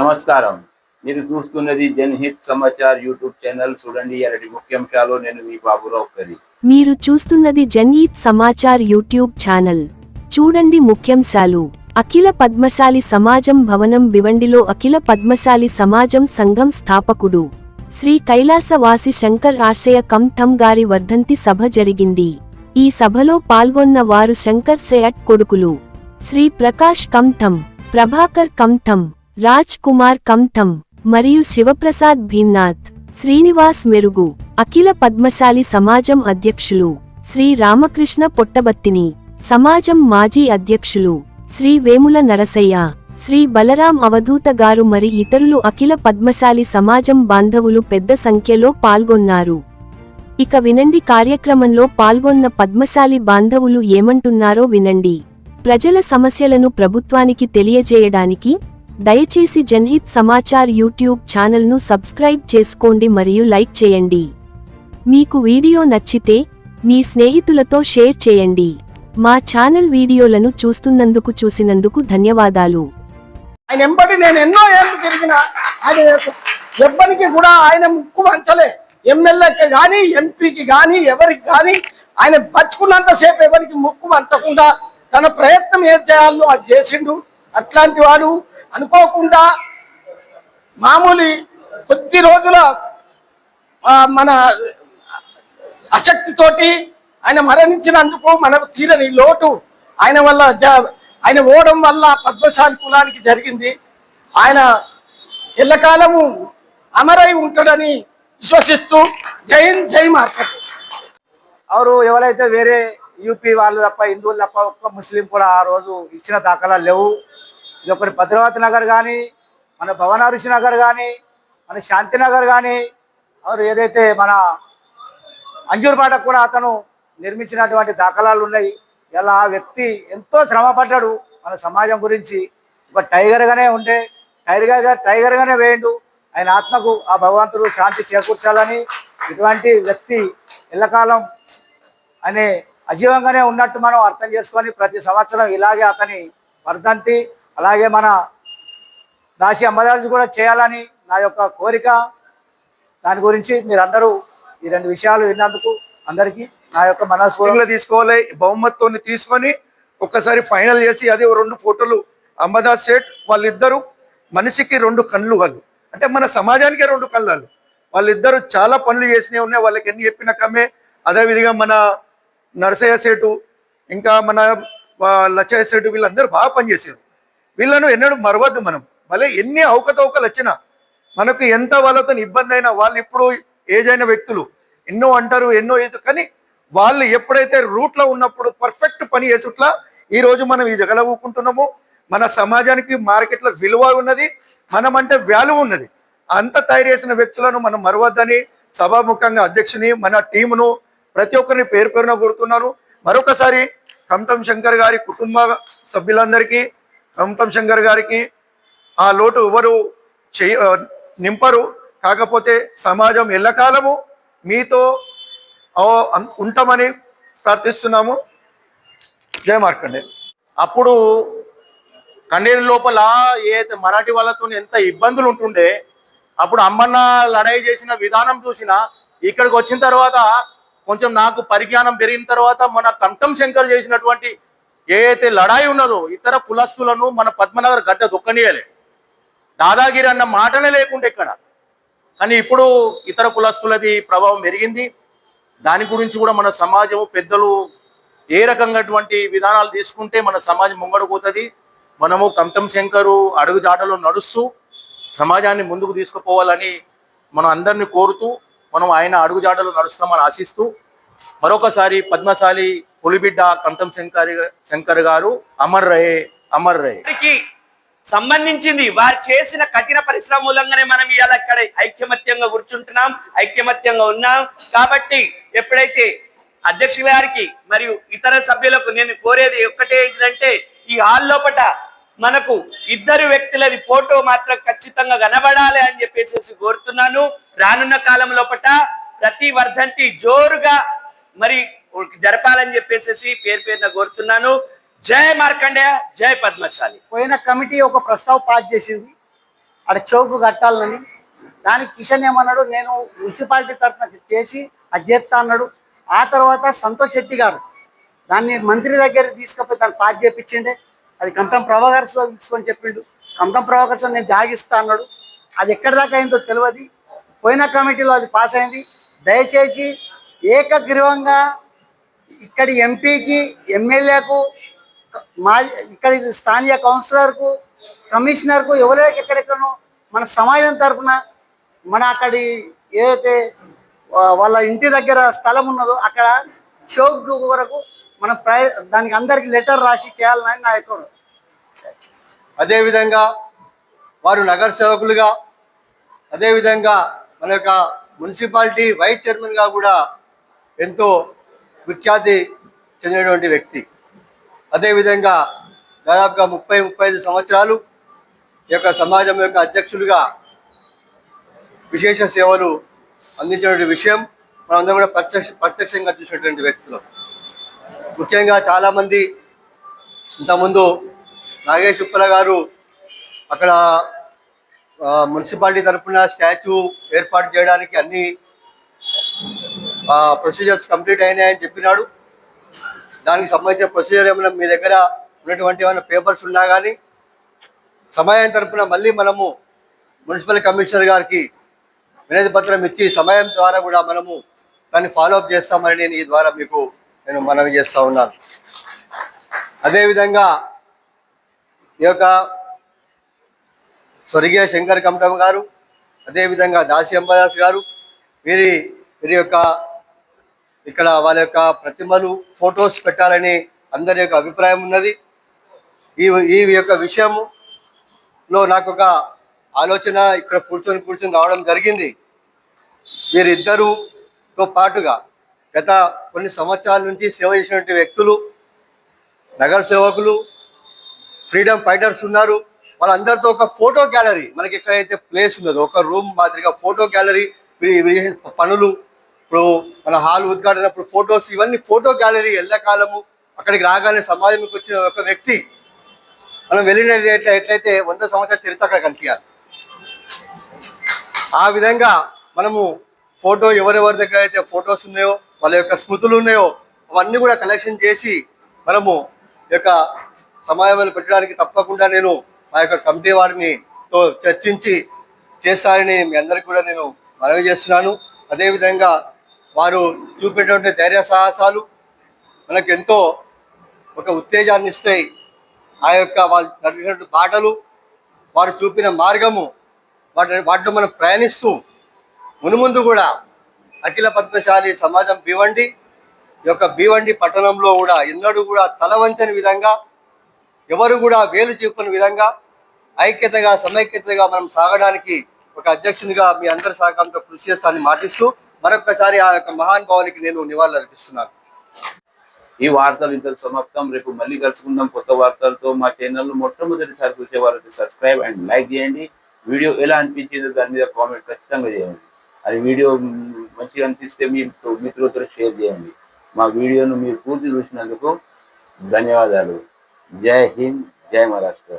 నమస్కారం. మీరు చూస్తున్నది జన్హిత్ సమాచార్ యూట్యూబ్ ఛానల్. చూడండి ఎరటి ముఖ్యాంశాలు నేను మీ బాబురావు కరి మీరు చూస్తున్నది జన్హిత్ సమాచార్ యూట్యూబ్ ఛానల్. చూడండి ముఖ్యాంశాలు. అఖిల పద్మశాలి సమాజం భవనం భివండిలో అఖిల పద్మశాలి సమాజం సంఘం స్థాపకుడు. శ్రీ కైలాసవాసి శంకర్ ఆశయ కం థమ్ గారి వర్ధంతి సభ జరిగింది. ఈ సభలో పాల్గొన్న వారు శంకర్ సేయట్ కొడుకులు. శ్రీ ప్రకాష్ కం థమ్ ప్రభాకర్ కం థమ్ రాజ్ కుమార్ కం మరియు శివప్రసాద్ భీమ్నాథ్ శ్రీనివాస్ మెరుగు అఖిల పద్మశాలి సమాజం అధ్యక్షులు శ్రీ రామకృష్ణ పొట్టబత్తిని సమాజం మాజీ అధ్యక్షులు శ్రీ వేముల నరసయ్య శ్రీ బలరాం అవధూత గారు మరి ఇతరులు అఖిల పద్మశాలి సమాజం బాంధవులు పెద్ద సంఖ్యలో పాల్గొన్నారు. ఇక వినండి కార్యక్రమంలో పాల్గొన్న పద్మశాలి బాంధవులు ఏమంటున్నారో వినండి. ప్రజల సమస్యలను ప్రభుత్వానికి తెలియజేయడానికి దయచేసి జన్హిత్ సమాచార్ యూట్యూబ్ ఛానల్ను సబ్స్క్రైబ్ చేసుకోండి మరియు లైక్ చేయండి. మీకు వీడియో నచ్చితే మీ స్నేహితులతో షేర్ చేయండి. మా ఛానల్ వీడియోలను చూస్తున్నందుకు చూసినందుకు ధన్యవాదాలు. ఆయన ఎంబడి నేను ఎన్నో ఏళ్ళు తిరిగిన ఆయన ఎవ్వరికి కూడా ఆయన ముక్కు వంచలే. ఎమ్మెల్యేకి కానీ ఎంపీకి కానీ ఎవరికి కానీ ఆయన బతుకున్నంతసేపు ఎవరికి ముక్కు వంచకుండా తన ప్రయత్నం ఏం చేయాలో అది చేసిండు. అట్లాంటి వాడు అనుకోకుండా మామూలు కొద్ది రోజుల మన అశక్తితోటి ఆయన మరణించినందుకు మనకు తీరని లోటు ఆయన వల్ల జ- ఆయన ఓడం వల్ల పద్మశాలి కులానికి జరిగింది. ఆయన ఎల్లకాలము అమరై ఉంటాడని విశ్వసిస్తూ జై జై మార్కెట్ అవరు ఎవరైతే వేరే యూపీ వాళ్ళు తప్ప హిందువులు తప్ప ఒక్క ముస్లిం కూడా ఆ రోజు ఇచ్చిన దాఖలా లేవు. ఇది ఒకటి భద్రావతి నగర్ కానీ మన భవనారిషి నగర్ కానీ మన శాంతినగర్ కానీ ఎవరు ఏదైతే మన అంజూర్పాటకు కూడా అతను నిర్మించినటువంటి దాఖలాలు ఉన్నాయి. ఇలా ఆ వ్యక్తి ఎంతో శ్రమ పడ్డాడు మన సమాజం గురించి. ఒక టైగర్గానే ఉండే టైగర్గా టైగర్గానే వేయండు. ఆయన ఆత్మకు ఆ భగవంతుడు శాంతి చేకూర్చాలని ఇటువంటి వ్యక్తి ఎల్లకాలం అనే అజీవంగానే ఉన్నట్టు మనం అర్థం చేసుకొని ప్రతి సంవత్సరం ఇలాగే అతని వర్ధంతి అలాగే మన దాసి అమ్మదాసి కూడా చేయాలని నా యొక్క కోరిక. దాని గురించి మీరందరూ ఈ రెండు విషయాలు విన్నందుకు అందరికీ నా యొక్క మనస్ఫూర్తిగా తీసుకోవాలి బహుమతితో తీసుకొని ఒక్కసారి ఫైనల్ చేసి అదే రెండు ఫోటోలు అమ్మదాస్ సేట్ వాళ్ళిద్దరూ మనిషికి రెండు కళ్ళు వాళ్ళు అంటే మన సమాజానికే రెండు కళ్ళు వాళ్ళు చాలా పనులు చేసినవి ఉన్నాయి వాళ్ళకి ఎన్ని చెప్పిన కమ్మే. అదేవిధంగా మన నరసయ్య సేటు ఇంకా మన లచ్చయ్య సేటు వీళ్ళందరూ బాగా పనిచేసారు వీళ్ళను ఎన్నడూ మరవద్దు మనం. మళ్ళీ ఎన్ని అవకతవకలు వచ్చినా మనకు ఎంత వాళ్ళతో ఇబ్బంది అయినా వాళ్ళు ఇప్పుడు ఏజ్ అయిన వ్యక్తులు ఎన్నో అంటారు ఎన్నో ఏజ్ కానీ వాళ్ళు ఎప్పుడైతే రూట్లో ఉన్నప్పుడు పర్ఫెక్ట్ పని చేసుట్లా ఈరోజు మనం ఈ జగల ఊకుంటున్నాము. మన సమాజానికి మార్కెట్లో విలువ ఉన్నది మనం అంటే వాల్యూ ఉన్నది. అంత తయారు చేసిన వ్యక్తులను మనం మరవద్దని సభాముఖంగా అధ్యక్షుని మన టీమును ప్రతి ఒక్కరిని పేరు పేరున కోరుతున్నాను మరొకసారి కమటం శంకర్ గారి కుటుంబ సభ్యులందరికీ కమటం శంకర్ గారికి ఆ లోటు ఎవరు చేయ నింపరు. కాకపోతే సమాజం ఎల్లకాలము మీతో ఉంటామని ప్రార్థిస్తున్నాము. జయ మార్కండే అప్పుడు కన్నీరు లోపల ఏ మరాఠీ వాళ్ళతో ఎంత ఇబ్బందులు ఉంటుండే అప్పుడు అమ్మన్న లడాయి చేసిన విధానం చూసిన ఇక్కడికి వచ్చిన తర్వాత కొంచెం నాకు పరిజ్ఞానం పెరిగిన తర్వాత మన కంఠం శంకర్ చేసినటువంటి ఏదైతే లడాయి ఉన్నదో ఇతర కులస్తులను మన పద్మనగర్ గడ్డ దొక్కనీయలే. దాదాగిరి అన్న మాటనే లేకుండా ఇక్కడ. కానీ ఇప్పుడు ఇతర కులస్తులది ప్రభావం పెరిగింది. దాని గురించి కూడా మన సమాజం పెద్దలు ఏ రకంగాటువంటి విధానాలు తీసుకుంటే మన సమాజం ముంగడుపోతుంది మనము కంతం శంకరు అడుగుజాటలో నడుస్తూ సమాజాన్ని ముందుకు తీసుకుపోవాలని మనం అందరినీ కోరుతూ మనం ఆయన అడుగుజాటలో నడుస్తామని ఆశిస్తూ మరొకసారి పద్మశాలి పులిబిడ్డ కంతం శంకర్ శంకర్ గారు అమర్ రహే అమర్ రహే సంబంధించింది వారు చేసిన కఠిన పరిశ్రమ మూలంగానే మనం ఇవాళ ఇక్కడ ఐక్యమత్యంగా కూర్చుంటున్నాం ఐక్యమత్యంగా ఉన్నాం. కాబట్టి ఎప్పుడైతే అధ్యక్షుల గారికి మరియు ఇతర సభ్యులకు నేను కోరేది ఒక్కటే ఏంటంటే ఈ హాల్ లోపట మనకు ఇద్దరు వ్యక్తులది ఫోటో మాత్రం ఖచ్చితంగా కనబడాలి అని చెప్పేసి కోరుతున్నాను. రానున్న కాలం లోపట ప్రతి వర్ధంతి జోరుగా మరి జరపాలని చెప్పేసి పేరు పేరున కోరుతున్నాను. జయ మార్కండేయ జై పద్మశాలి. పోయిన కమిటీ ఒక ప్రస్తావ పాస్ చేసింది. ఆడ చౌకు కట్టాలని. దానికి కిషన్ ఏమన్నాడు నేను మున్సిపాలిటీ తరఫున చేసి అది చేస్తా అన్నాడు. ఆ తర్వాత సంతోష్ శెట్టి గారు దాన్ని మంత్రి దగ్గర తీసుకుపోయి దాన్ని పాస్ చేయించిండే అది కంటం ప్రభాకర్ స్వామి తీసుకొని చెప్పిండు. కంటం ప్రభాకర్ స్వామి నేను జాగిస్తా అన్నాడు. అది ఎక్కడి దాకా అయిందో తెలియదు. పోయిన కమిటీలో అది పాస్ అయింది. దయచేసి ఏకగ్రీవంగా ఇక్కడి ఎంపీకి ఎమ్మెల్యేకు మా ఇక్కడి స్థానిక కౌన్సిలర్కు కమిషనర్కు ఎవరికి ఎక్కడెక్కడో మన సమాజం తరఫున మన అక్కడి ఏదైతే వాళ్ళ ఇంటి దగ్గర స్థలం ఉన్నదో అక్కడ చౌక్ వరకు మనం ప్రయ దానికి అందరికి లెటర్ రాసి చేయాలని నా యొక్క అదేవిధంగా వారు నగర సేవకులుగా అదేవిధంగా మన యొక్క మున్సిపాలిటీ వైస్ చైర్మన్గా కూడా ఎంతో విఖ్యాతి చెందినటువంటి వ్యక్తి. అదేవిధంగా దాదాపుగా ముప్పై ముప్పై ఐదు సంవత్సరాలు ఈ యొక్క సమాజం యొక్క అధ్యక్షులుగా విశేష సేవలు అందించినటువంటి విషయం మనందరం కూడా ప్రత్యక్ష ప్రత్యక్షంగా చూసినటువంటి వ్యక్తులు. ముఖ్యంగా చాలామంది ఇంతకుముందు నాగేష్ ఉప్పల గారు అక్కడ మున్సిపాలిటీ తరఫున స్టాచ్యూ ఏర్పాటు చేయడానికి అన్ని ప్రొసీజర్స్ కంప్లీట్ అయినాయని చెప్పినాడు. దానికి సంబంధించిన ప్రొసీజర్ ఏమైనా మీ దగ్గర ఉన్నటువంటి ఏమైనా పేపర్స్ ఉన్నా కానీ సమయం తరపున మళ్ళీ మనము మున్సిపల్ కమిషనర్ గారికి వినతి పత్రం ఇచ్చి సమయం ద్వారా కూడా మనము దాన్ని ఫాలోఅప్ చేస్తామని నేను ఈ ద్వారా మీకు నేను మనవి చేస్తూ ఉన్నాను. అదేవిధంగా ఈ యొక్క స్వర్గీయ శంకర్ కమటం గారు అదేవిధంగా దాసి అంబదాస్ గారు వీరి వీరి యొక్క ఇక్కడ వాళ్ళ యొక్క ప్రతిమలు ఫొటోస్ పెట్టాలని అందరి యొక్క అభిప్రాయం ఉన్నది. ఈ ఈ యొక్క విషయంలో నాకు ఒక ఆలోచన ఇక్కడ కూర్చొని కూర్చొని రావడం జరిగింది. వీరిద్దరుతో పాటుగా గత కొన్ని సంవత్సరాల నుంచి సేవ చేసినటువంటి వ్యక్తులు నగర సేవకులు ఫ్రీడమ్ ఫైటర్స్ ఉన్నారు. వాళ్ళందరితో ఒక ఫోటో గ్యాలరీ మనకి ఎక్కడైతే ప్లేస్ ఉన్నదో ఒక రూమ్ మాదిరిగా ఫోటో గ్యాలరీ పనులు ఇప్పుడు మన హాల్ ఉద్ఘాటన ఫోటోస్ ఫొటోస్ ఇవన్నీ ఫోటో గ్యాలరీ ఎల్లకాలము అక్కడికి రాగానే సమాజంకి వచ్చిన ఒక వ్యక్తి మనం వెళ్ళిన ఎట్లయితే వంద సంవత్సరాల చరిత్ర అక్కడ కనిపించాలి ఆ విధంగా మనము ఫోటో ఎవరెవరి దగ్గర అయితే ఫొటోస్ ఉన్నాయో వాళ్ళ యొక్క స్మృతులు ఉన్నాయో అవన్నీ కూడా కలెక్షన్ చేసి మనము ఈ యొక్క సమావేశాలు పెట్టడానికి తప్పకుండా నేను మా యొక్క కమిటీ వారిని తో చర్చించి చేస్తానని మీ అందరికి కూడా నేను మనవి చేస్తున్నాను. అదేవిధంగా వారు చూపేటువంటి ధైర్య సాహసాలు మనకు ఎంతో ఒక ఉత్తేజాన్ని ఇస్తాయి. ఆ యొక్క వాళ్ళు నడిచినటువంటి బాటలు వారు చూపిన మార్గము వాటి వాటిలో మనం ప్రయాణిస్తూ మునుముందు కూడా అఖిల పద్మశాలి సమాజం భీవండి ఈ యొక్క భీవండి పట్టణంలో కూడా ఎన్నడూ కూడా తలవంచని విధంగా ఎవరు కూడా వేలు చూపని విధంగా ఐక్యతగా సమైక్యతగా మనం సాగడానికి ఒక అధ్యక్షునిగా మీ అందరి సహకారంతో కృషి చేస్తానని మాటిస్తూ మరొకసారి ఆ యొక్క మహాన్ భావానికి నేను నివాళులు అర్పిస్తున్నాను ఈ వార్తలు ఇంత సమాప్తం. రేపు మళ్ళీ కలుసుకుందాం. కొత్త వార్తలతో మా ఛానల్ మొట్టమొదటిసారి చూసే వారైతే సబ్స్క్రైబ్ అండ్ లైక్ చేయండి. వీడియో ఎలా అనిపించిందో దాని మీద కామెంట్ ఖచ్చితంగా చేయండి. అది వీడియో మంచిగా అనిపిస్తే మీ మిత్రులతో షేర్ చేయండి. మా వీడియోను మీరు పూర్తి చూసినందుకు ధన్యవాదాలు. జై హింద్ జై మహారాష్ట్ర.